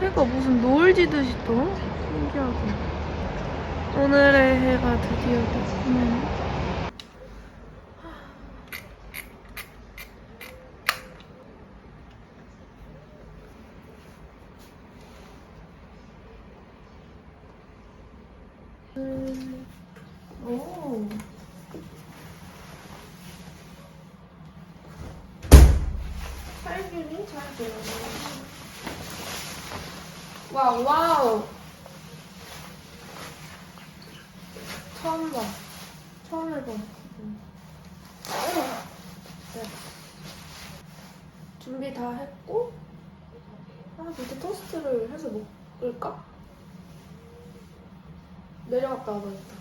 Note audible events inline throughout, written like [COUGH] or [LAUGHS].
해가 무슨 노을 지듯이 떠? 신기하게. 오늘의 해가 드디어 오. 살균이 잘 되네. 와우, 와우. 처음 봐. 처음 해봐. 응. 네. 준비 다 했고, 아, 밑에 토스트를 해서 먹을까? 내려갔다 와봐야겠다.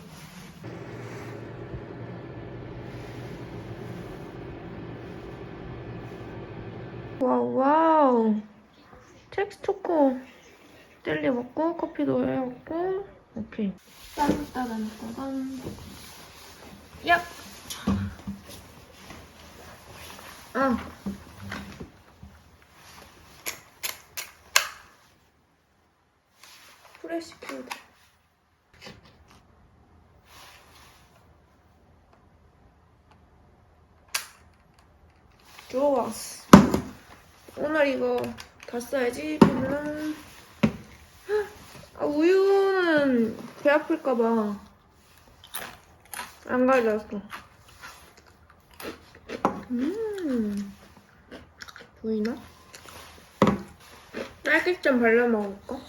와우, 와우. 텍스 초코 젤리 먹고 커피도 해왔고 오케이. 딴따단따단 얍! 아. 프레시 큐드 좋았어. 오늘 이거 다 써야지 물론 아, 우유는 배 아플까봐 안 가져왔어 음 보이나? 딸기잼 발라 먹을까?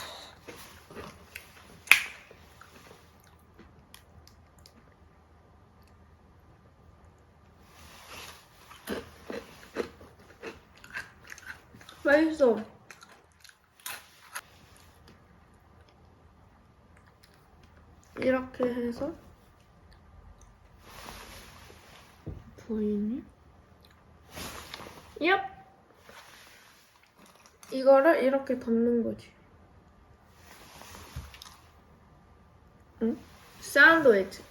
맛있어 이렇게 해서 보이니? 얍! 이거를 이렇게 덮는 거지. 응? 샌드위치.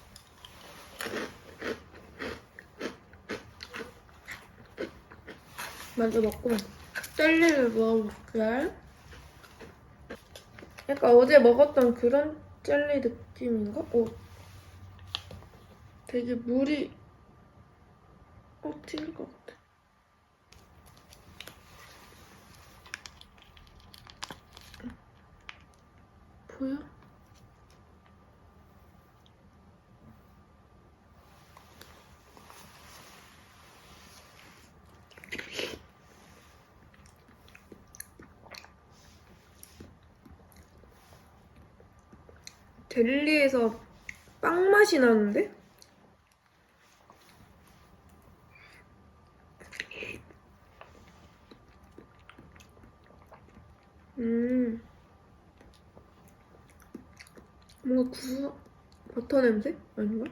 먼저 먹고 젤리를 먹어볼게. 약간 어제 먹었던 그런 젤리 느낌인가? 오. 되게 물이 어 튀길 것 같아. 보여? 젤리에서 빵 맛이 나는데? 음. 뭔가 구수, 버터 냄새? 아닌가?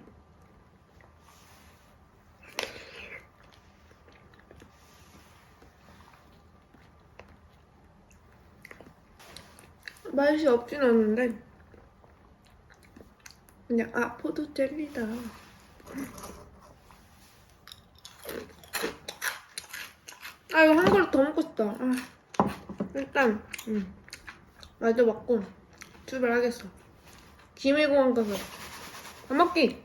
맛이 없진 않은데 그냥 아 포도 젤리다 아 이거 한 그릇 더 먹고 싶다 아, 일단 음. 마저 먹고 출발하겠어 김해공항 가서 밥 먹기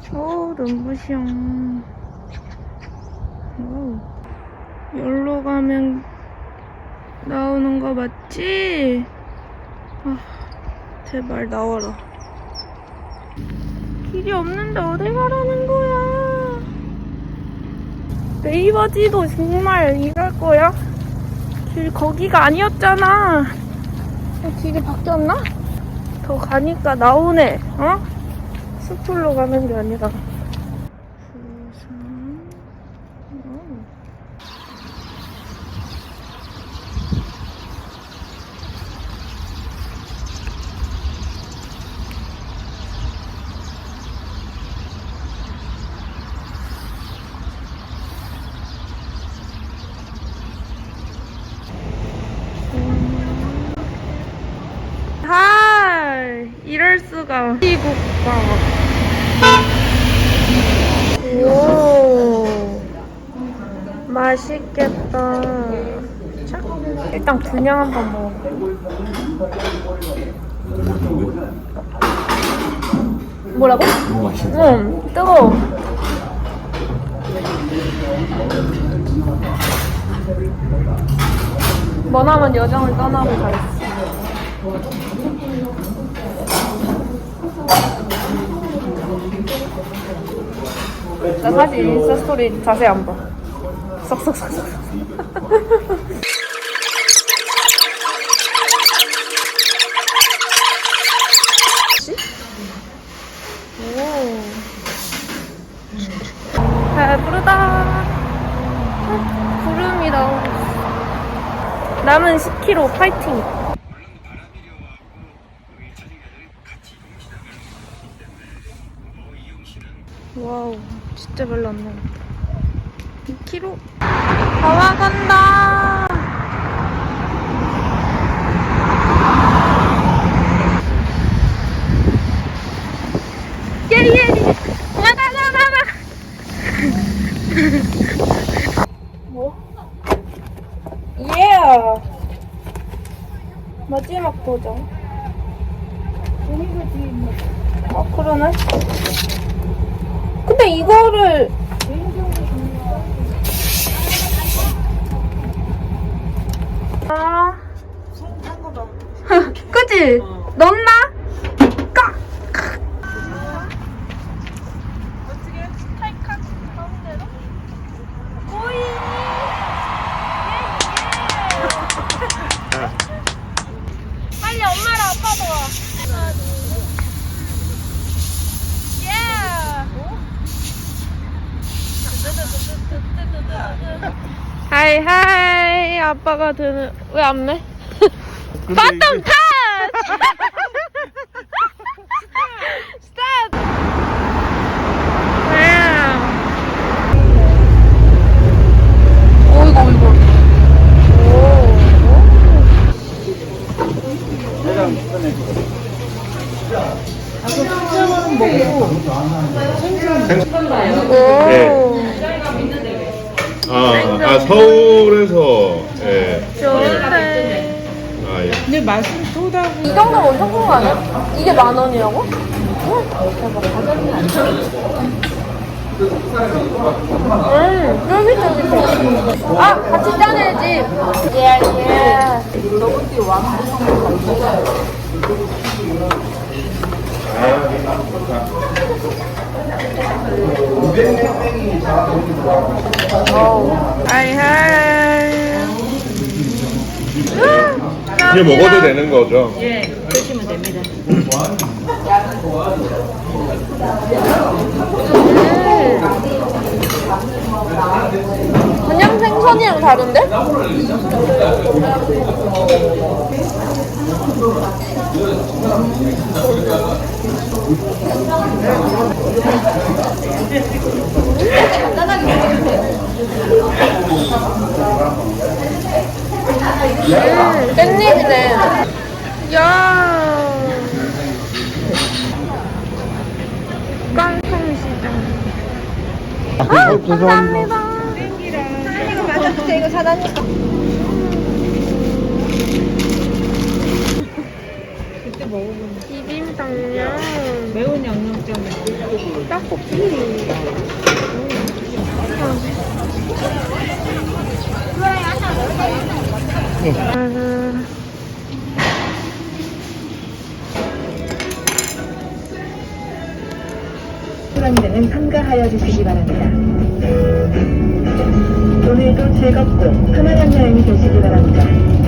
서울 눈부시ong 오. 여기로 가면 나오는 거 맞지? 아, 제발 나와라 길이 없는데 어디 가라는 거야 네이버 지도 정말 이럴 거야? 길 거기가 아니었잖아 어, 길이 바뀌었나? 더 가니까 나오네 어? 숲으로 가는 게 아니라 부산 어. 음. 이럴 수가. 이국밥. 오. 맛있겠다. 자, 일단 그냥 한번 먹어. 뭐라고? 너무 맛있어. 응, 뜨거워. 머나먼 여정을 떠나고 가있어. 나 사실 인스타 스토리 자세히 안 봐. 썩썩썩썩. 오. 배부르다. 어, 구름이 나오고 있어. 남은 10km 파이팅. 와우, 진짜 별로 안 남았다. 2km. 다 와간다. 예예. 나가 나가 나가. 뭐? 예. 마지막 도전. 어 그러네. 근데 이거를 아. [LAUGHS] 그치? 넣나? 까! 어떻게? 탈칵 가운데로? 꼬이! 빨리 엄마랑 아빠도 와. 하나, 둘, 셋. 예! 하이 하이 아빠가 드는 왜 안 매? 바텀 타치! 스탑! 와우. 어이구 어이구 오. 예. 오. 아, 아 서울에서 예. 좋은데. 아 예. 근데 맛은 소다고 이 정도면 엄청 큰거 아니야? 이게 만 원이라고? 음, 쫄깃쫄깃해. 아, 같이 짜내야지. 예, 예. 아이, 하이. 이게 먹어도 되는 거죠? 예 드시면 됩니다. 그냥 생선이랑 다른데? 음, 깻잎이네. 야. 깡통시장. 아, 감사합니다. 이거 맞았지? 이거 사다니까. 그때 먹어보면 비빔 당면. 매운 양념장에 떡볶이. 음. 참가하여 주시기 바랍니다. 오늘도 즐겁고 편안한 여행이 되시기 바랍니다.